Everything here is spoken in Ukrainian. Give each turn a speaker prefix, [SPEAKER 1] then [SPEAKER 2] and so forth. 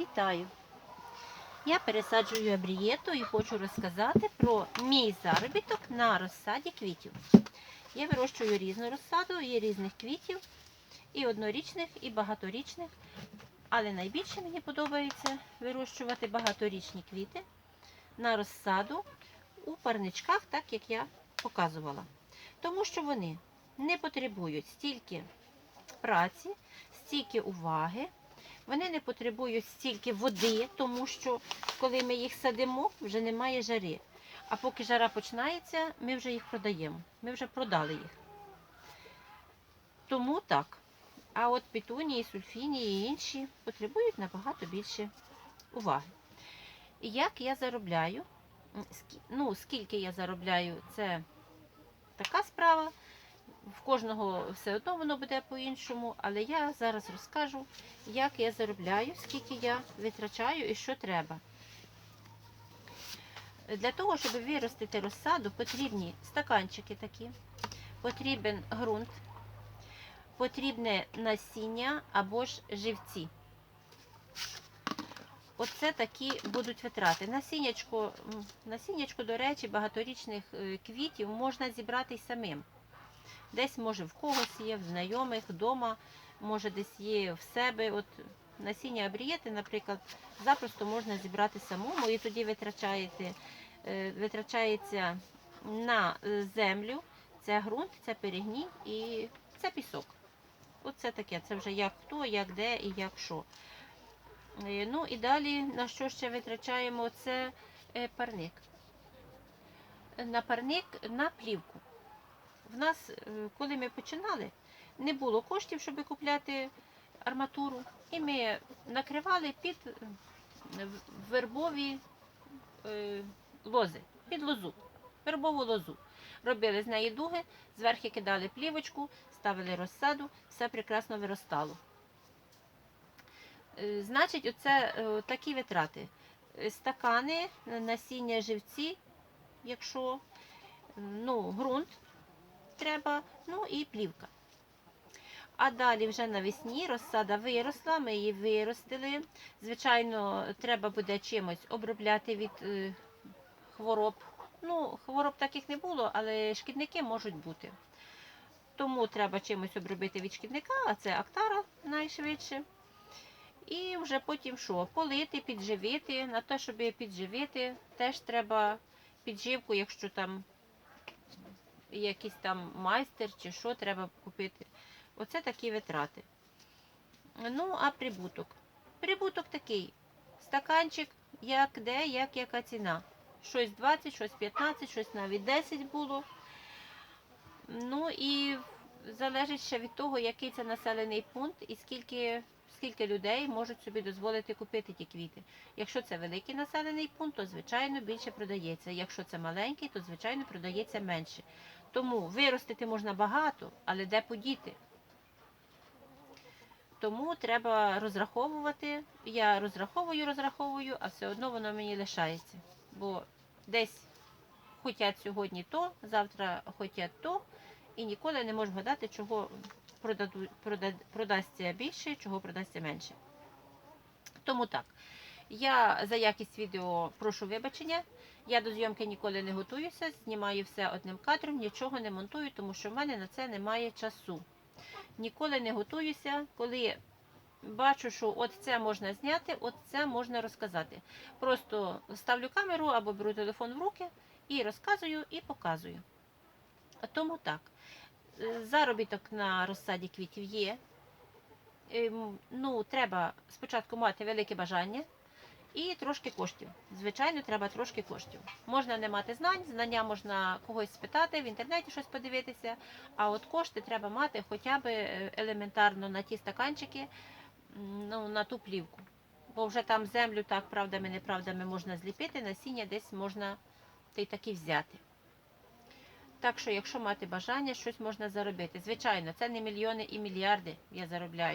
[SPEAKER 1] Вітаю! Я пересаджую абрієту і хочу розказати про мій заробіток на розсаді квітів. Я вирощую різну розсаду, є різних квітів, і однорічних, і багаторічних. Але найбільше мені подобається вирощувати багаторічні квіти на розсаду у парничках, так як я показувала. Тому що вони не потребують стільки праці, стільки уваги. Вони не потребують стільки води, тому що коли ми їх садимо, вже немає жари. А поки жара починається, ми вже їх продаємо. Ми вже продали їх. Тому так. А от петунії, сульфінії і інші потребують набагато більше уваги. І як я заробляю? Ну, скільки я заробляю, це така справа. В кожного все одно воно буде по-іншому, але я зараз розкажу, як я заробляю, скільки я витрачаю і що треба. Для того, щоб виростити розсаду, потрібні стаканчики такі, потрібен ґрунт, потрібне насіння або ж живці. Оце такі будуть витрати. Насіннячко, насіннячко, до речі, багаторічних е, квітів можна зібрати й самим. Десь, може, в когось є, в знайомих, вдома, може, десь є в себе. От насіння абрієти, наприклад, запросто можна зібрати самому і тоді витрачаєте, е, витрачається на землю, це ґрунт, це перегній і це пісок. Оце таке, це вже як хто, як де і як що. Е, Ну і далі на що ще витрачаємо? Це е, парник. На парник на плівку. В нас, е, коли ми починали, не було коштів, щоб купляти арматуру. І ми накривали під е, вербові е, лози, під лозу, вербову лозу. Робили з неї дуги, зверху кидали плівочку, ставили розсаду, все прекрасно виростало. Значить, оце такі витрати. Стакани, насіння живці, якщо ну, ґрунт треба, ну і плівка. А далі вже навесні розсада виросла, ми її виростили. Звичайно, треба буде чимось обробляти від е, хвороб. Ну, хвороб таких не було, але шкідники можуть бути. Тому треба чимось обробити від шкідника, а це актара найшвидше. І вже потім що? Полити, підживити. На те, щоб підживити, теж треба підживку, якщо там якийсь там майстер чи що треба купити. Оце такі витрати. Ну, а прибуток. Прибуток такий. Стаканчик, як де, як яка ціна. Щось 20, щось 15, щось навіть 10 було. Ну і залежить ще від того, який це населений пункт і скільки, скільки людей можуть собі дозволити купити ті квіти. Якщо це великий населений пункт, то звичайно більше продається. Якщо це маленький, то звичайно продається менше. Тому виростити можна багато, але де подіти? Тому треба розраховувати. Я розраховую, розраховую, а все одно воно мені лишається. Бо десь хотять сьогодні то, завтра хотять то, і ніколи не можу гадати, чого продаду, прода, продасться більше, чого продасться менше. Тому так. Я за якість відео прошу вибачення. Я до зйомки ніколи не готуюся, знімаю все одним кадром, нічого не монтую, тому що в мене на це немає часу. Ніколи не готуюся, коли бачу, що от це можна зняти, от це можна розказати. Просто ставлю камеру або беру телефон в руки і розказую і показую. Тому так. Заробіток на розсаді квітів є. Ем, Ну, треба спочатку мати велике бажання і трошки коштів. Звичайно, треба трошки коштів. Можна не мати знань, знання можна когось спитати, в інтернеті щось подивитися, а от кошти треба мати хоча б е, елементарно на ті стаканчики, ну, на ту плівку. Бо вже там землю так правдами, неправдами можна зліпити, насіння десь можна та й таки взяти. Так що, якщо мати бажання, щось можна заробити. Звичайно, це не мільйони і мільярди я заробляю.